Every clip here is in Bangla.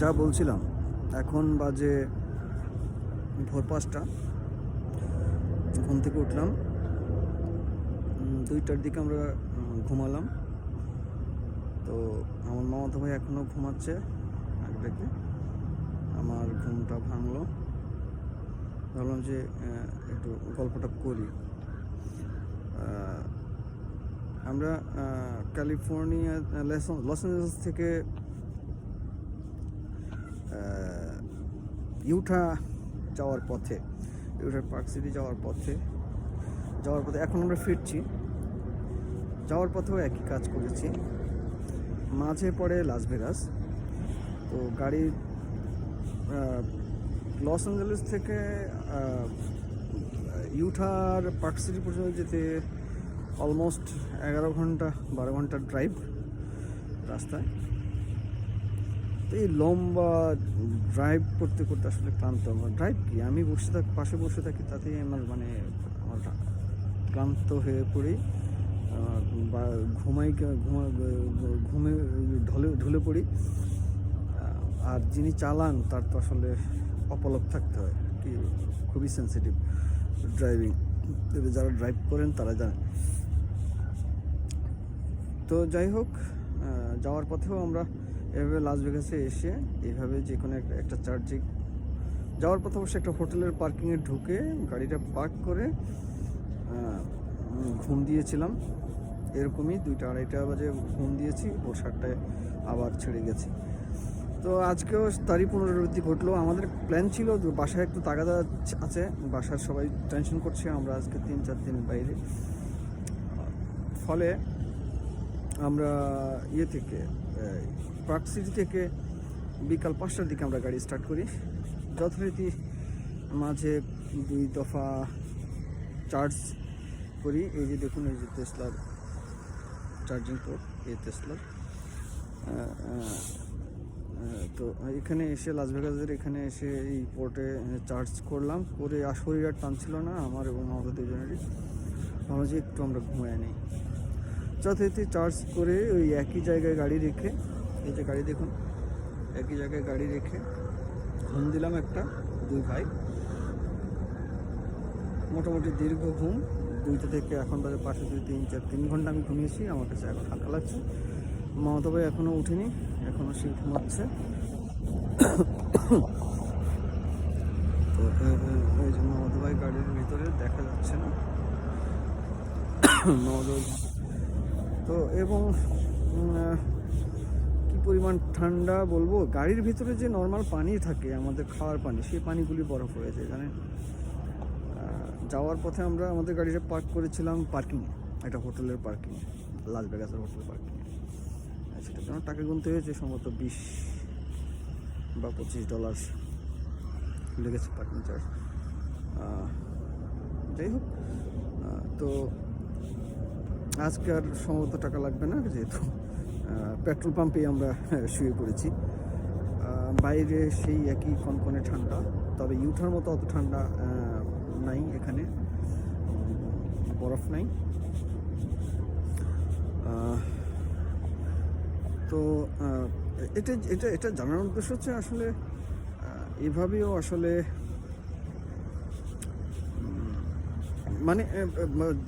যা বলছিলাম, এখন বাজে ভোর পাঁচটা। ঘুম থেকে উঠলাম। দুইটার দিকে আমরা ঘুমালাম। তো আমার মামাতো ভাই এখনও ঘুমাচ্ছে থেকে। আমার ঘুমটা ভাঙলো। ভাবলাম যে একটু গল্পটা করি। আমরা ক্যালিফোর্নিয়া লস অ্যাঞ্জেলস থেকে ইউটা যাওয়ার পথে ইউটার পার্ক সিটি যাওয়ার পথে যাওয়ার পথে এখন আমরা ফিরছি। যাওয়ার পথেও একই কাজ করেছি। মাঝে পড়ে লাস ভেগাস তো গাড়ি লস অ্যাঞ্জেলেস থেকে আহ, ইউটার পার্ক সিটি পর্যন্ত যেতে অলমোস্ট এগারো ঘণ্টা বারো ঘণ্টার ড্রাইভ রাস্তায়। এই লম্বা ড্রাইভ করতে করতে আসলে ক্লান্ত আমার। ড্রাইভ কি? আমি বসে থাকি, পাশে বসে থাকি, তাতেই আমার মানে আমার ক্লান্ত হয়ে পড়ি। বা ঘুমাই ঘুমা, ঘুমে ঢলে ঢলে পড়ি। আর যিনি চালান, তার তো আসলে অপলক থাকতে হয়, কি খুবই সেন্সিটিভ ড্রাইভিং যারা ড্রাইভ করেন, তারা জানেন। তো যাই হোক যাওয়ার পথেও আমরা এভাবে লাস ভেগাসে এসে এইভাবে যে কোনো একটা চার্জে যাওয়ার পথে অবশ্যই একটা হোটেলের পার্কিংয়ে ঢুকে গাড়িটা পার্ক করে ঘুম দিয়েছিলাম। এরকমই দুইটা আড়াইটা বাজে ঘুম দিয়েছি, ভোর সাতটায় আবার ছেড়ে গেছি। তো আজকেও তারই পুনরাবৃত্তি ঘটলো। আমাদের প্ল্যান ছিল বাসায় একটু তাগাদা আছে, বাসার সবাই টেনশন করছে, আমরা আজকে তিন, চার দিন বাইরে। ফলে আমরা ইয়ে থেকে পার্ক সিটি থেকে বিকাল পাঁচটার দিকে আমরা গাড়ি স্টার্ট করি। যথারীতি মাঝে দুই দফা চার্জ করি। এই যে দেখুন, এই যে টেসলার চার্জিং পোর্ট এই টেসলার তো এখানে এসে লাস ভেগাসের এখানে এসে এই পোর্টে চার্জ করলাম। করে আর শরীর আর টানছিল না, আমার এবং আমাদের দুজনেরই। ভাবলাম যে একটু আমরা ঘুমিয়ে নিই। যথারীতি চার্জ করে ওই একই জায়গায় গাড়ি রেখে, এই যে গাড়ি দেখুন, একই জায়গায় গাড়ি রেখে ঘুম দিলাম একটা, দুই ভাই। মোটামুটি দীর্ঘ ঘুম, দুইটা থেকে এখন বাজে পাশে দুই তিন, চার, তিন ঘণ্টা আমি ঘুমিয়েছি, আমার কাছে এখন হালকা লাগছে। মমতা ভাই এখনও উঠেনি এখনও সে ঘুমাচ্ছে। তো এই যে মমতা ভাই গাড়ির ভিতরে দেখা যাচ্ছে না। মমতা তো এবং কি পরিমাণ ঠান্ডা বলব? গাড়ির ভিতরে যে নর্মাল পানি থাকে, আমাদের খাওয়ার পানি, সেই পানিগুলি বরফ হয়ে যায়, জানেন? যাওয়ার পথে আমরা আমাদের গাড়িটা পার্ক করেছিলাম পার্কিং একটা হোটেলের পার্কিং লাস বেগাসের হোটেল পার্কিং সেটা জন্য টাকা গুনতে হয়েছে, সম্ভবত বিশ বা পঁচিশ ডলার লেগেছে পার্কিং চার্জ যাই হোক তো আজকে আর সম্ভবত টাকা লাগবে না, যেহেতু পেট্রোল পাম্পে আমরা শুয়ে পড়েছি। বাইরে সেই একই কনকনে ঠান্ডা, তবে ইউঠার মতো অত ঠান্ডা নাই এখানে। বরফ নাই। তো এটা এটা এটা জানার উদ্দেশ্য হচ্ছে আসলে এভাবেও আসলে মানে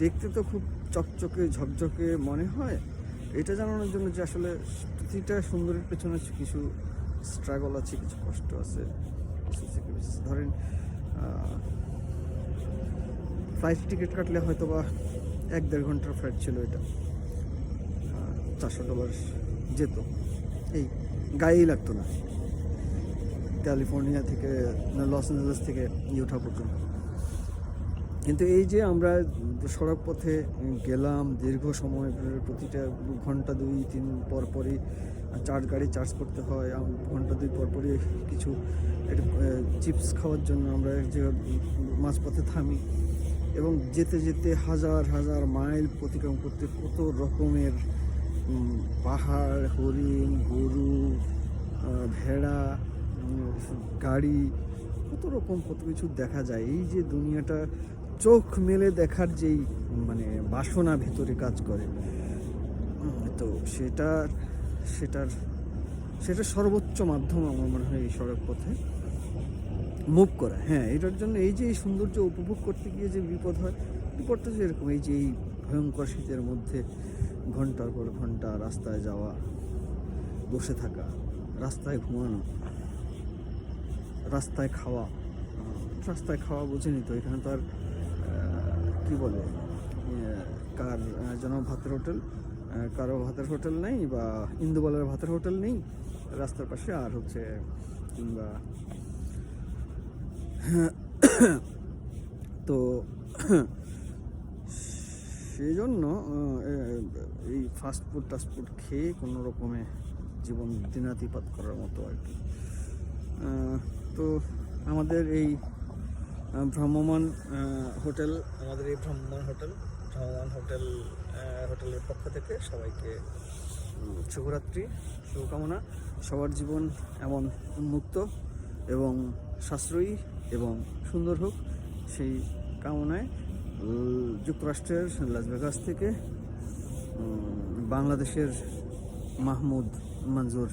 দেখতে তো খুব চকচকে, ঝকঝকে মনে হয়? এটা জানানোর জন্য যে আসলে প্রতিটা সুন্দরের পেছনে কিছু স্ট্রাগল আছে, কিছু কষ্ট আছে। ধরেন ফ্লাইট টিকিট কাটলে হয়তো বা এক দেড় ঘণ্টার ফ্লাইট ছিল এটা। চারশো ডলার যেত। এই গায়েই লাগতো না। ক্যালিফোর্নিয়া থেকে লস অ্যাঞ্জেলেস থেকে ইউঠা পর্যন্ত। কিন্তু এই যে আমরা সড়ক পথে গেলাম, দীর্ঘ সময় প্রতিটা ঘণ্টা দুই, তিন পর পরই চার্জ গাড়ি চার্জ করতে হয়। ঘণ্টা দুই পর পরই কিছু চিপস খাওয়ার জন্য আমরা জায়গায় মাঝপথে থামি এবং যেতে যেতে হাজার হাজার মাইল অতিক্রম করতে কত রকমের পাহাড়, হরিণ, গরু ভেড়া গাড়ি, কত রকম কত কিছু দেখা যায়। এই যে দুনিয়াটা চোখ মেলে দেখার যেই মানে বাসনা ভেতরে কাজ করে। তো সেটা, সেটার, সেটা সর্বোচ্চ মাধ্যম আমার মনে হয় এই সড়ক পথে। মুভ করা হ্যাঁ এটার জন্য এই যে এই সৌন্দর্য উপভোগ করতে গিয়ে যে বিপদ হয়, বিপদটা যে এরকম, এই যে এই ভয়ঙ্কর শীতের মধ্যে ঘণ্টার পর ঘণ্টা রাস্তায় যাওয়া, বসে থাকা, রাস্তায় ঘুমানো, রাস্তায় খাওয়া রাস্তায় খাওয়া বুঝেনি তো, এখানে তো আর কি বলে? কার যেন ভাতের হোটেল কারও ভাতের হোটেল নেই বা ইন্দুবালার ভাতের হোটেল নেই, রাস্তার পাশে আর হচ্ছে, কিংবা, তো সেই জন্য এই ফাস্ট ফুড টাস্ট ফুড খেয়ে কোনো রকমে জীবন দিনাতিপাত করার মতো আর কি। তো আমাদের এই আহ, হোটেল আমাদের এই ভ্রাম্যমাণ হোটেল ভ্রাম্যমাণ হোটেল হোটেলের পক্ষ থেকে সবাইকে শুভরাত্রি শুভকামনা। সবার জীবন এমন উন্মুক্ত এবং সাশ্রয়ী এবং সুন্দর হোক সেই কামনায় যুক্তরাষ্ট্রের লাস ভেগাস থেকে বাংলাদেশের মাহমুদ মঞ্জুর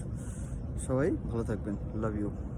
সবাই ভালো থাকবেন। Love you